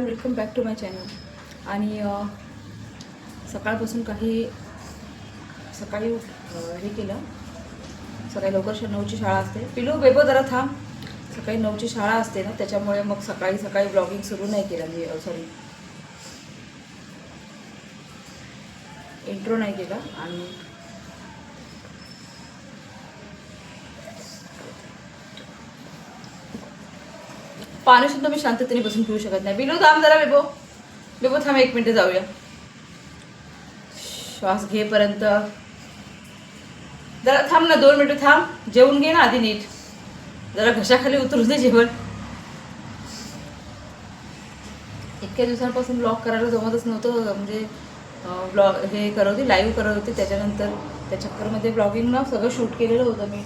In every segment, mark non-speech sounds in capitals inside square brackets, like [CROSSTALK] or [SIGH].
Hello welcome back to my channel आणि सकाळपासून काही सकाळी हे केलं. सकाळी लवकर नऊची शाळा असते. पिलू बेबो जरा थांब. सकाळी नऊची शाळा असते ना त्याच्यामुळे मग सकाळी सकाळी ब्लॉगिंग सुरू नाही केलं मी सॉरी इंट्रो नाही केला आणि पाणी सुद्धा मी शांततेने बसून पिऊ शकत नाही. बिलू थांब जरा बेबो बेबो थांब एक मिनटं जाऊया. श्वास घेपर्यंत जरा थांब ना दोन मिनटं थांब. जेवून घे ना आधी नीट. जरा घशाखाली उतरू दे जेवण. इतक्या दिवसांपासून ब्लॉग करायला जमतच नव्हतं. म्हणजे ब्लॉग हे करत होती लाईव्ह करत होती त्याच्यानंतर त्या चक्करमध्ये ब्लॉगिंग ना सगळं शूट केलेलं होतं मी.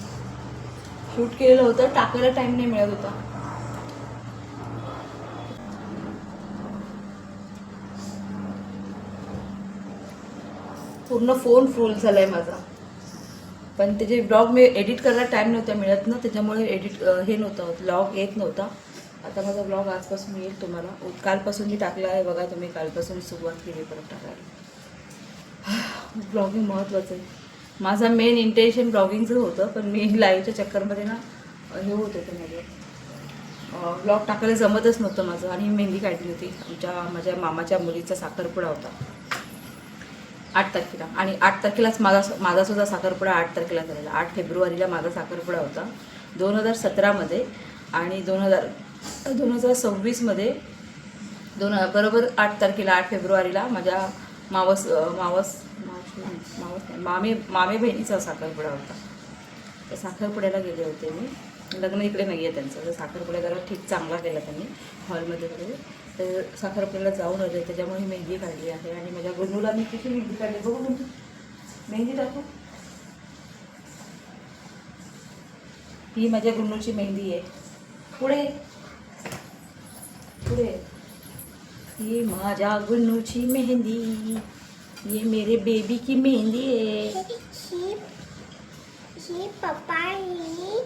शूट केलेलं होतं. टाकायला टाईम नाही मिळत होता. पूर्ण फोन फुल आहे माझा. पण त्याचे ब्लॉग मी एडिट करायला टाईम नव्हता मिळत ना त्याच्यामुळे एडिट हे नव्हतं ब्लॉग येत नव्हता. आता माझा ब्लॉग आजपासून येईल तुम्हाला. कालपासून मी टाकला आहे बघा तुम्ही कालपासून सुरुवात केली परत टाकायला. [SIGHS] ब्लॉगिंग महत्त्वाचं आहे. माझा मेन इंटेन्शन ब्लॉगिंगचं होतं पण मी लाईव्हच्या चक्करमध्ये ना हे होत होतं माझं. ब्लॉग टाकायला जमतच नव्हतं माझं आणि मेहंदी काढली होती. आमच्या माझ्या मामाच्या मुलीचा साखरपुडा होता. आठ तारखेला. आणि आठ तारखेलाच माझा माझा सुद्धा साखरपुडा आठ तारखेला झालेला. आठ फेब्रुवारीला माझा साखरपुडा होता. दोन हजार सतरामध्ये आणि दोन हजार दोन हजार सव्वीसमध्ये दोन बरोबर आठ तारखेला आठ फेब्रुवारीला माझ्या मावस मावस मावस मावस नाही, मामे मामे बहिणीचा साखरपुडा होता. तर साखरपुड्याला गेले होते मी. लग्न इकडे नाही आहे त्यांचं. तर साखरपुडा जरा ठीक चांगला केला त्यांनी. हॉलमध्ये वगैरे. तर साखरपुड्याला जाऊन आले त्याच्यामुळे ही मेहंदी काढली आहे आणि माझ्या गुन्नूला मी किती मेहंदी काढली बघू गुन्नू मेहंदी दाखव. ही माझ्या गुन्नूची मेहंदी आहे. पुढे. पुढे. ही माझ्या गुन्नूची मेहंदी. ये मेरे बेबी की मेहंदी ही ही पप्पा ही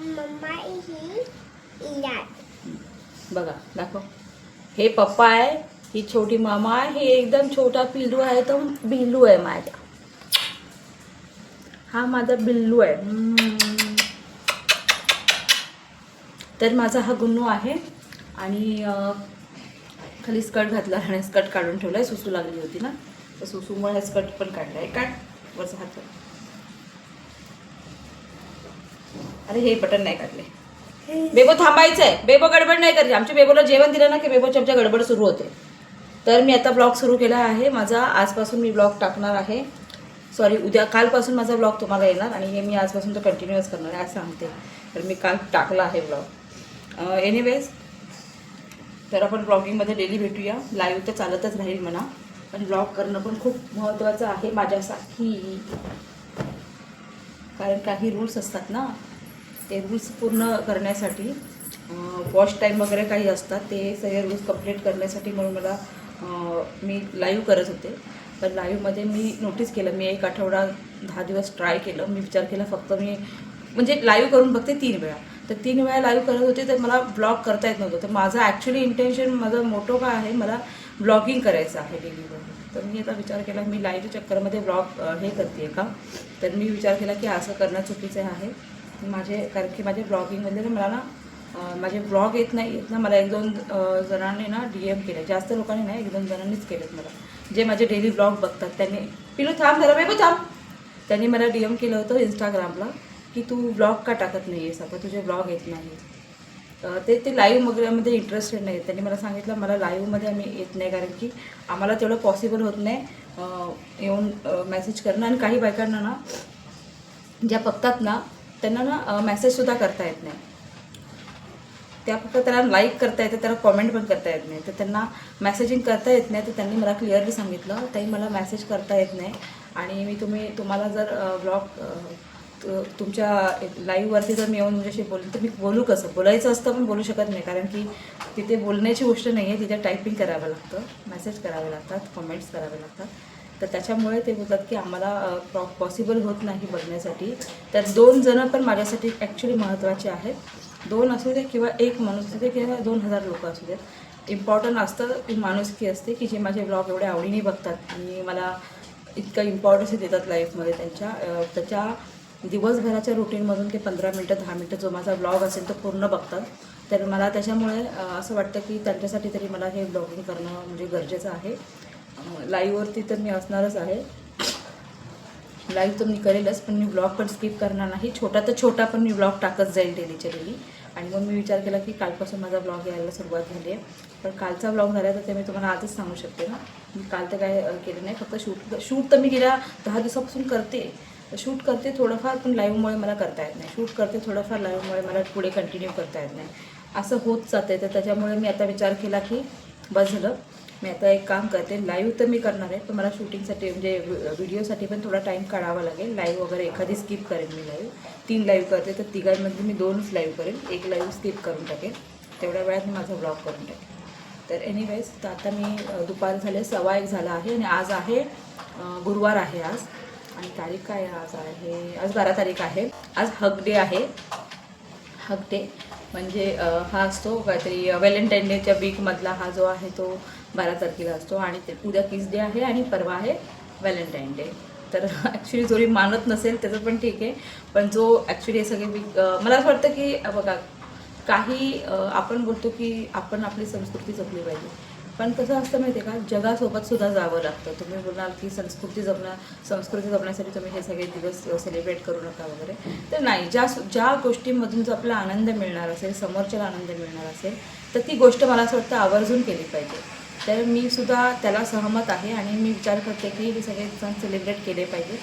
मम्मा ही बघा दाखव. हे पप्पा आहे ही छोटी मामा आहे हे एकदम छोटा पिल्लू आहे तो बिल्लू आहे माझा हा माझा बिल्लू आहे. तर माझा हा गुन्नू आहे आणि खाली स्कर्ट घातला आणि स्कर्ट काढून ठेवला आहे सुसू लागली होती ना. तर सुसूमुळे हा स्कर्ट पण काढला आहे काढ वरचा हात. अरे हे बटन नाही काढले. बेबो थांबायचं आहे बेबो गडबड नाही करायची आमच्या बेबोला जेवण दिलं ना की बेबोची आमच्या गडबड सुरू होते. तर मी आता ब्लॉग सुरू केला आहे. माझा आजपासून मी ब्लॉग टाकणार आहे. सॉरी उद्या कालपासून माझा ब्लॉग तुम्हाला येणार आणि हे मी आजपासून तो कंटिन्युअस करणार आहे. असं सांगते. तर मी काल टाकला आहे ब्लॉग. एनिवेज तर आपण ब्लॉगिंगमध्ये डेली भेटूया. लाईव्ह तर चालतच राहील म्हणा. पण ब्लॉग करणं पण खूप महत्त्वाचं आहे माझ्यासाठी. कारण काही रूल्स असतात ना. ते रूल्स पूर्ण करण्यासाठी वॉश टाईम वगैरे काही असतात ते सगळे रूल्स कंप्लीट करण्यासाठी म्हणून मला मी लाईव्ह करत होते. पण लाईव्हमध्ये मी नोटीस केलं मी एक आठवडा दहा दिवस ट्राय केलं मी विचार केला फक्त मी म्हणजे लाईव्ह करून बघते तीन वेळा. तर तीन वेळा लाईव्ह करत होते तर मला ब्लॉग करता येत नव्हतं. तर माझं ॲक्च्युली इंटेन्शन माझं मोठं काय आहे मला ब्लॉगिंग करायचं आहे डेलीवर तर मी आता विचार केला मी लाईव्हच्या चक्करमध्ये ब्लॉग हे करते का? तर मी विचार केला की असं करणं चुकीचं आहे. माझे कारण की माझे ब्लॉगिंगमध्ये ना मला ना माझे ब्लॉग येत नाही येत ना मला एक दोन जणांनी ना डी एम केलं. जास्त लोकांनी नाही एक दोन जणांनीच केलेत मला. जे माझे डेली ब्लॉग बघतात त्यांनी पिलू थांब जरा बेबू थांब. त्यांनी मला डी एम केलं होतं इंस्टाग्रामला की तू ब्लॉग का टाकत नाही आहेस आता? तुझे ब्लॉग येत नाही ते ते लाईव्ह वगैरेमध्ये इंटरेस्टेड नाही त्यांनी मला सांगितलं मला लाईव्हमध्ये आम्ही येत नाही कारण की आम्हाला तेवढं पॉसिबल होत नाही येऊन मेसेज करणं आणि काही बायकांना ना ज्या बघतात ना त्यांना ना मेसेजसुद्धा करता येत नाही. त्या फक्त त्याला लाईक करता येतं त्याला कॉमेंट पण करता येत नाही. तर त्यांना मेसेजिंग करता येत नाही. तर त्यांनी मला क्लिअरली सांगितलं ताई मला मेसेज करता येत नाही. आणि मी तुम्ही तुम्हाला जर ब्लॉग तुमच्या लाईव्हवरती जर मी येऊन तुमच्याशी बोलले तर मी बोलू कसं? बोलायचं असतं पण बोलू शकत नाही. कारण की तिथे बोलण्याची गोष्ट नाही आहे तिथे टायपिंग करावं लागतं मेसेज करावे लागतात कमेंट्स करावे लागतात. तर त्याच्यामुळे ते बोलतात की आम्हाला पॉसिबल होत नाही बघण्यासाठी. तर दोन जणं पण माझ्यासाठी ॲक्च्युली महत्त्वाचे आहेत. दोन असू दे किंवा एक माणूस असू दे किंवा दोन हजार लोक असू देत इम्पॉर्टंट असतं की माणुसकी असते की जे माझे ब्लॉग एवढे आवडीने बघतात आणि मला इतकं इम्पॉर्टन्स देतात लाईफमध्ये त्यांच्या त्याच्या दिवसभराच्या रुटीनमधून ते पंधरा मिनटं दहा मिनटं जो माझा ब्लॉग असेल तो पूर्ण बघतात. तर मला त्याच्यामुळे असं वाटतं की त्यांच्यासाठी तरी मला हे ब्लॉगिंग करणं म्हणजे गरजेचं आहे. लाईव्हवरती तर मी असणारच आहे. लाईव्ह तर मी करेलच पण मी ब्लॉग पण स्किप करणार नाही. छोटा तर छोटा पण मी ब्लॉग टाकत जाईल डेलीच्या डेली आणि मग मी विचार केला की कालपासून माझा ब्लॉग यायला सुरुवात झाली आहे पण कालचा ब्लॉग झाला तर ते मी तुम्हाला आजच सांगू शकते ना. मी काल तर काय केलं नाही. फक्त शूट शूट तर मी गेल्या दहा दिवसापासून करते. शूट करते थोडंफार पण लाईव्हमुळे मला करता येत नाही. शूट करते थोडंफार लाईव्हमुळे मला पुढे कंटिन्यू करता येत नाही. असं होत जाते तर त्याच्यामुळे मी आता विचार केला की बस झालं. मी आता एक काम करते लाईव्ह तर मी करणार आहे पण मला शूटिंगसाठी म्हणजे व्हिडिओसाठी पण थोडा टाईम काढावा लागेल. लाईव्ह वगैरे एखादी स्किप करेन मी लाईव्ह तीन लाईव्ह करते तर तिघांमध्ये मी दोनच लाईव्ह करेन. एक लाईव्ह स्किप करून टाकेन. तेवढ्या वेळात मी माझा ब्लॉग करून टाकेन. तर एनिवेज तर आता मी दुपार झाले सव्वा एक झाला आहे आणि आज आहे गुरुवार आहे आज. आणि तारीख काय आहे आज आहे? आज बारा तारीख आहे. आज हक डे आहे. हक डे म्हणजे हा असतो काहीतरी व्हॅलेंटाईन डेच्या वीकमधला हा जो आहे तो बारा तारखेला असतो आणि ते उद्या किस डे आहे आणि परवा आहे व्हॅलेंटाईन डे. तर [LAUGHS] ॲक्च्युली जो मानत नसेल त्याचं पण ठीक आहे. पण जो ॲक्च्युली हे सगळे वीक मला असं वाटतं की बघा काही आपण बोलतो की आपण आपली संस्कृती जपली पाहिजे. पण कसं असतं माहिती आहे का? जगासोबत सुद्धा जावं लागतं. तुम्ही बोलणार की संस्कृती जपणं संस्कृती जपण्यासाठी तुम्ही हे सगळे दिवस सेलिब्रेट करू नका वगैरे. तर नाही ज्या ज्या गोष्टींमधून जो आपला आनंद मिळणार असेल समोरच्याला आनंद मिळणार असेल तर ती गोष्ट मला असं वाटतं आवर्जून केली पाहिजे. तर मी सुद्धा त्याला सहमत आहे आणि मी विचार करते की हे सगळे सण सेलिब्रेट केले पाहिजे.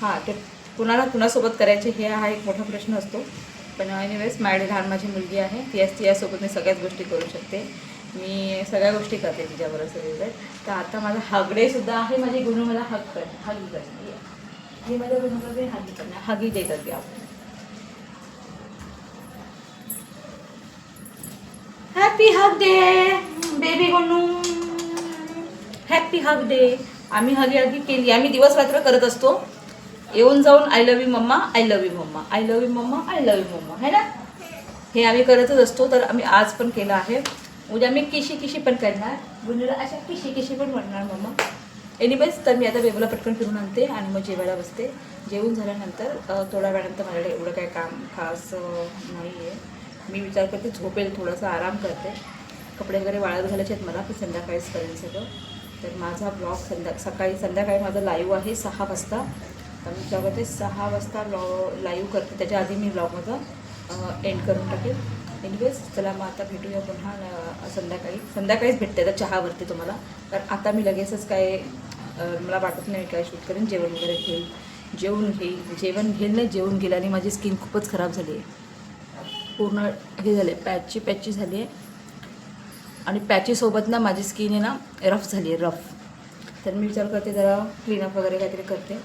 हां ते कुणाला कुणासोबत करायचे हे हा एक मोठा प्रश्न असतो. पण एनिवेज माझी लहान माझी मुलगी आहे. ती असती यासोबत मी सगळ्याच गोष्टी करू शकते. मी सगळ्या गोष्टी करते तिच्याबरोबर सेलिब्रेट तर आता माझा हगडेसुद्धा आहे. माझी गुणू मला हग कर हगी करते हे माझ्या गुणूला हगी करणार हगी दे करते आपण हॅपी हग डे बेबी गुणू. हॅपी हग डे आम्ही हगी हगी केली. आम्ही दिवस रात्र करत असतो. येऊन जाऊन I love you mama I love you mama I love you mama I love you mama है ना? हे आम्ही करतच असतो. तर आम्ही आज पण केलं आहे. उद्या मी किशी किशी पण करणार. गुन्हेला अशा किशी किशी पण म्हणणार मम्मा एनिवेज तर मी आता बेबूला पटकन फिरून आणते आणि मग जेवायला बसते. जेवून झाल्यानंतर थोड्या वेळानंतर माझ्याकडे एवढं काय काम खास नाही आहे मी विचार करते झोपेल थोडासा आराम करते. कपडे वगैरे वाळत घालायचे आहेत मला पण संध्याकाळीच करेन सगळं. तर माझा ब्लॉग संध्या सकाळी संध्याकाळी माझं लाईव्ह आहे सहा वाजता. तर मी विचार ते सहा वाजता ब्लॉ लाईव्ह करते. त्याच्या आधी मी ब्लॉग माझा एंड करून टाकेल. एनिवेज चला मग आता भेटूया पुन्हा संध्याकाळी. संध्याकाळीच भेटते आता चहावरती तुम्हाला. तर आता मी लगेचच काय मला वाटत नाही काय शूट करेन. जेवण वगैरे घेईल. जेवण घेईल. जेवण घेईल नाही जेवण घेईल. आणि माझी स्किन खूपच खराब झाली आहे. पूर्ण हे झाले पॅचची पॅचची झाली आहे. आणि पॅचीसोबत ना माझी स्किन आहे ना रफ झाली आहे रफ तर मी विचार करते जरा क्लीनअप वगैरे काहीतरी करते.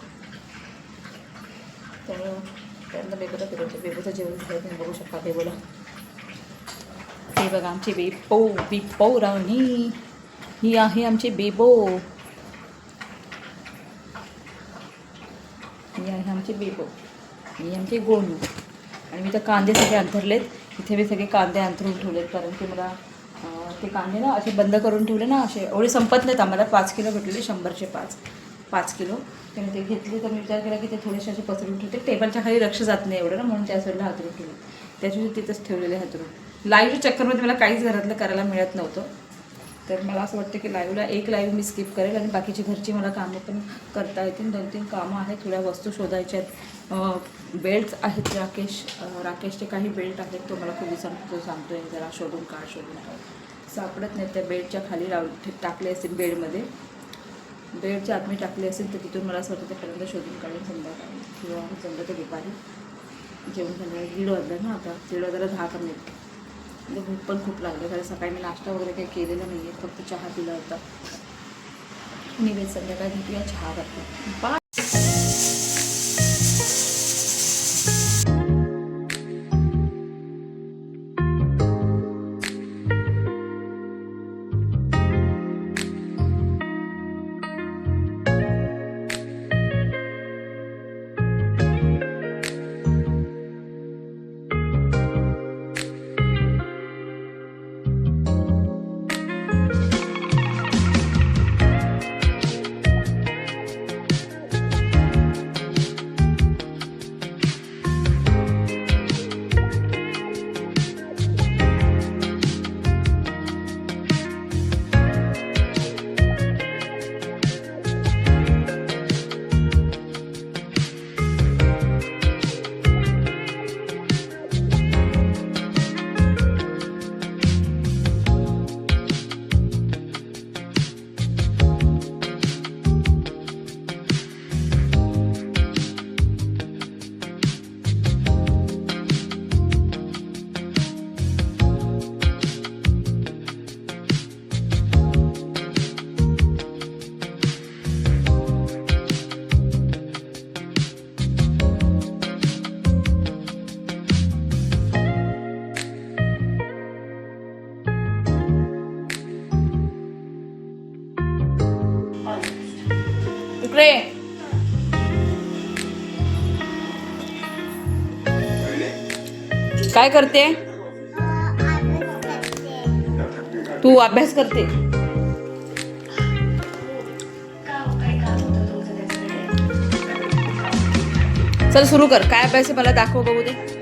त्यामुळे त्यानंतर बेबोला फिरवते. बेबोचं जेवण झालं तुम्ही बघू शकता बेबोला हे बघा आमची बेपो बिपो रावणी. ही आहे आमची बेबो ही आहे आमची बेबो ही आमची गोलू आणि मी तर कांदे सगळे अंथरलेत. इथे मी सगळे कांदे अंथरून ठेवलेत कारण की मला ते कांदे ना असे बंद करून ठेवले ना असे एवढे संपत नाहीत. आम्हाला पाच किलो भेटलेले शंभरचे पाच पाच किलो. तर ते घेतले तर मी विचार केला की ते थोडेसे असे पसरून ठेवते. टेबलच्या खाली लक्ष जात नाही एवढं ना म्हणून त्या साईडला हातरून ठेवले. त्याच्याशी तिथंच ठेवलेले हातरून. लाईव्हच्या चक्करमध्ये मला काहीच घरातलं करायला मिळत नव्हतं. तर मला असं वाटतं की लाईव्हला एक लाईव्ह मी स्किप करेल आणि बाकीची घरची मला कामं पण करता येतील. दोन तीन कामं आहेत थोड्या वस्तू शोधायच्या आहेत. बेल्ट्स आहेत राकेश. राकेशचे काही बेल्ट आहेत तो मला कधी सांगतो सांगतोय जरा शोधून काढ शोधून काढ. सापडत नाही त्या बेडच्या खाली लाव टाकले असतील बेडमध्ये. बेडच्या आत मी टाकले असेल तर तिथून मला असं वाटतं त्यापर्यंत शोधून काढून संध्याकाळी. किंवा समजा ते दुपारी. जेवण झालं दीड वाजलं ना आता. दीड वाजायला दहा कमी म्हणजे भूक पण खूप लागलं. कारण सकाळी मी नाश्ता वगैरे काही केलेला नाही आहे फक्त चहा पिला होता. मी वेळ संध्याकाळी घेतूया चहा करतो. काय करते? तू अभ्यास करते. चल सुरू कर. काय अभ्यास आहे मला दाखव बघू दे.